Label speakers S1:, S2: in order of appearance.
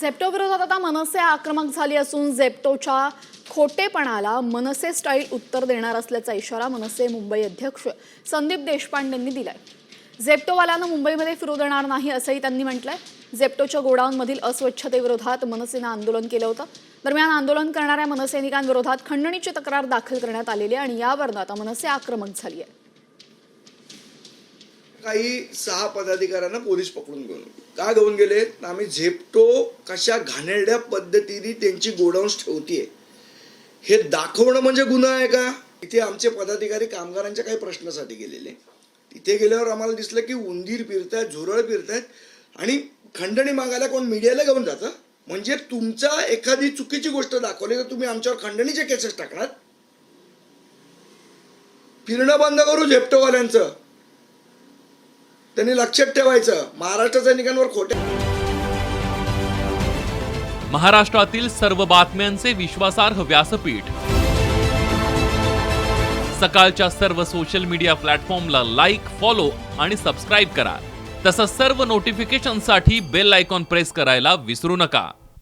S1: झेप्टो विरोधात आता मनसे आक्रमक झाली असून झेप्टोच्या खोटेपणाला मनसे स्टाईल उत्तर देणार असल्याचा इशारा मनसे मुंबई अध्यक्ष संदीप देशपांडेंनी दिलाय. झेप्टोवाल्यानं मुंबईमध्ये फिरू देणार नाही असंही त्यांनी म्हटलंय. झेप्टोच्या गोडाऊनमधील अस्वच्छतेविरोधात मनसेनं आंदोलन केलं होतं. दरम्यान आंदोलन करणाऱ्या मनसैनिकांविरोधात खंडणीची तक्रार दाखल करण्यात आलेली आहे आणि यावरनं आता मनसे आक्रमक झाली आहे.
S2: काही सहा पदाधिकाऱ्यांना पोलीस पकडून घेऊन. का घेऊन गेले? तर आम्ही झेपटो कशा घाणेरड्या पद्धतीने त्यांची गोडाऊन्स ठेवतीये. हे दाखवणं म्हणजे गुन्हा आहे का? इथे आमचे पदाधिकारी कामगारांच्या काही प्रश्नासाठी गेलेले. तिथे गेल्यावर आम्हाला दिसलं की उंदीर फिरतायत झुरळ फिरतायत आणि खंडणी मागायला कोण मीडियाला घेऊन जातं? म्हणजे तुमचा एखादी चुकीची गोष्ट दाखवली तर तुम्ही आमच्यावर खंडणीचे केसेस टाकणार? फिरणं बंद करू झेपटोवाल्यांचं. त्यांनी लक्षात ठेवायचं. महाराष्ट्र सैनिकांवर खोटे
S3: महाराष्ट्रातील सर्व बातम्यांचे विश्वासार्ह व्यासपीठ. सकाळच्या सर्व सोशल मीडिया प्लॅटफॉर्मला लाईक फॉलो आणि सबस्क्राईब करा. तसंच सर्व नोटिफिकेशनसाठी बेल आयकॉन प्रेस करायला विसरू नका.